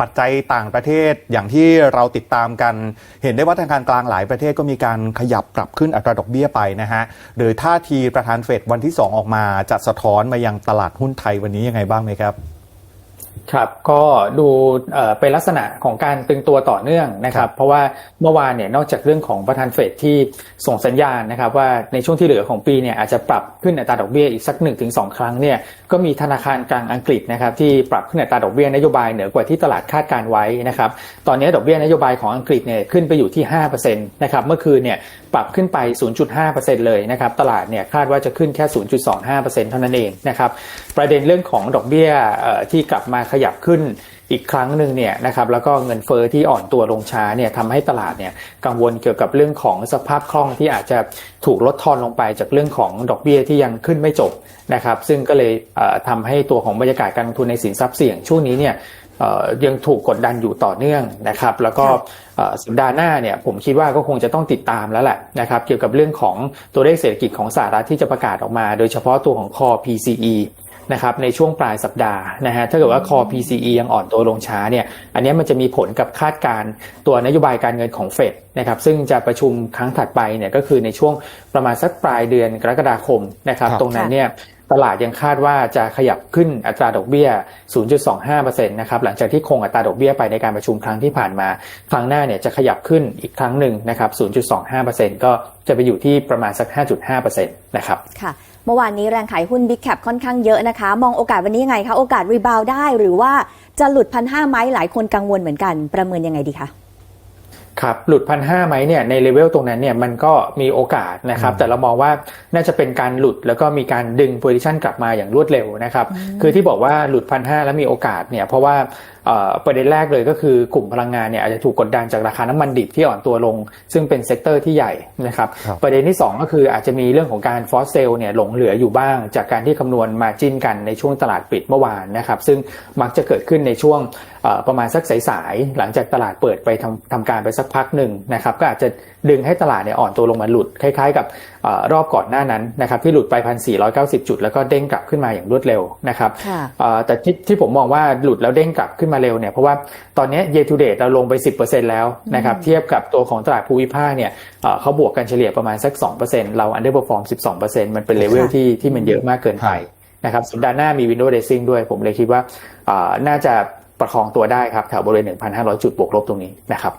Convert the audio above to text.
ปัจจัยต่างประเทศอย่างที่เราติดตามกัน เห็นได้ว่าธนาคารกลางหลายประเทศก็มีการขยับปรับขึ้นอัตราดอกเบี้ยไปนะฮะหรือท่าทีประธานเฟดวันที่ 2 ออกมาจะสะท้อนมายังตลาดหุ้นไทยวันนี้ยังไงบ้างไหมครับครับก็ดูเอ่อเป็นลักษณะของการตึงตัวต่อเนื่องนะคครัรับบเพราะว่าเมื่อวานเนี่ยนอกจากเรื่องของประธานเฟดที่ส่งสัญญาณนะครับว่าในช่วงที่เหลือของปีเนี่ยอาจจะปรับขึ้นอัตราดอกเบี้ยอีกสัก1นถึงสครั้งเนี่ย ก็มีธนาคารกลางอังกฤษนะครับที่ปรับขึ้นอัตราดอกเบี้ยนโยบายเหนือกว่าที่ตลาดคาดการไว้นะครับตอนนี้ดอกเบี้ยนโยบายของอังกฤษเนี่ยขึ้นไปอยู่ที่5%นะครับเมื่อคืนเนี่ยปรับขึ้นไป 0.5%เลยนะครับตลาดเนี่ยคาดว่าจะขึ้นแค่ 0.25%เท่านั้นเองนะครับประเด็นเรื่องของดอกเบี้ยเอ่อที่กลับมาขยับขึ้น อีกครั้งหนึ่งเนี่ยนะครับแล้วก็เงินเฟอ้อที่อ่อนตัวลงช้าเนี่ยทำให้ตลาดเนี่ยกังวลเกี่ยวกับเรื่องของสภาพคล่องที่อาจจะถูกลดทอนลงไปจากเรื่องของดอกเบี้ยที่ยังขึ้นไม่จบนะครับซึ่งก็เลยเอ่อทำให้ตัวของบรรยากาศการลงทุนในสินทรัพย์เสี่ยงช่วงนี้เนี่ยเอ่อยังถูกกดดันอยู่ต่อเนื่องนะครับ แล้วก็เอ่อสัปดาห์หน้าเนี่ยผมคิดว่าก็คงจะต้องติดตามแล้วแหละนะครับ เกี่ยวกับเรื่องของตัวเลขเศรษฐกิจของสหรัฐที่จะประกาศออกมา โดยเฉพาะตัวของ Core PCE นะครับในช่วงปลายสัปดาห์นะฮะถ้าเกิดว่า core PCE ยังอ่อนตัวลงช้าเนี่ยอันนี้มันจะมีผลกับคาดการณ์ตัวนโยบายการเงินของเฟดนะครับซึ่งจะประชุมครั้งถัดไปเนี่ยก็คือในช่วงประมาณสักปลายเดือนกรกฎาคมนะครับครับตรงนั้นเนี่ยตลาดยังคาดว่าจะขยับขึ้นอัตราดอกเบี้ย 0.25%นะครับหลังจากที่คงอัตราดอกเบี้ยไปในการประชุมครั้งที่ผ่านมา ครั้งหน้าเนี่ยจะขยับขึ้นอีกครั้งหนึ่งนะครับ 0.25%ก็จะไปอยู่ที่ประมาณสัก 5.5%นะครับ ค่ะเมื่อวานนี้แรงขายหุ้น Big Cap ค่อนข้างเยอะนะคะ มองโอกาสวันนี้ยังไงคะ โอกาสรีบาวได้หรือว่าจะหลุดพันห้าไหมหลายคนกังวลเหมือนกัน ประเมินยังไงดีคะครับหลุดพันห้าไหมเนี่ยในเลเวลตรงนั้นเนี่ยมันก็มีโอกาสนะครับแต่เรามองว่าน่าจะเป็นการหลุดแล้วก็มีการดึงโพซิชันกลับมาอย่างรวดเร็วนะครับคือที่บอกว่าหลุดพันห้าแล้วมีโอกาสเนี่ยเพราะว่าเอ่อ ประเด็นแรกเลยก็คือกลุ่มพลังงานเนี่ยอาจจะถูกกดดันจากราคาน้ำมันดิบที่อ่อนตัวลง ซึ่งเป็นเซกเตอร์ที่ใหญ่นะครับครับประเด็นที่ 2 ก็คืออาจจะมีเรื่องของการฟอสเซลเนี่ยหลงเหลืออยู่บ้าง จากการที่คำนวณมาจิ้นกันในช่วงตลาดปิดเมื่อวานนะครับซึ่งมักจะเกิดขึ้นในช่วงเอ่อประมาณสักสายๆหลังจากตลาดเปิดไปทำทำการไปสักพักหนึ่งนะครับก็อาจจะดึงให้ตลาดเนี่ยอ่อนตัวลงมาหลุดคล้าย ๆ กับเออรอบก่อนหน้านั้นนะครับที่หลุดไป 1,490 จุด แล้วก็เด้งกลับขึ้นมาอย่างรวดเร็วนะครับค่ะเอ่อแต่ที่ที่ผมมองว่าหลุดแล้วเด้งกลับขึ้นมาเร็วเนี่ยเพราะว่าตอนนี้ year to date เราลงไป 10%แล้วนะครับเทียบกับตัวของตลาดภูมิภาคเนี่ยเอ่อเขาบวกกันเฉลี่ยประมาณสัก 2%เรา underperform 12%มันเป็นเลเวลค่ะที่ที่มันเยอะมากเกินไปนะครับสัปดาห์หน้ามี window dressing ด้วยผมเลยคิดว่าเอ่อน่าจะประคองตัวได้ครับแถวบริเวณ 1,500 จุดบวกลบตรงนี้นะครับ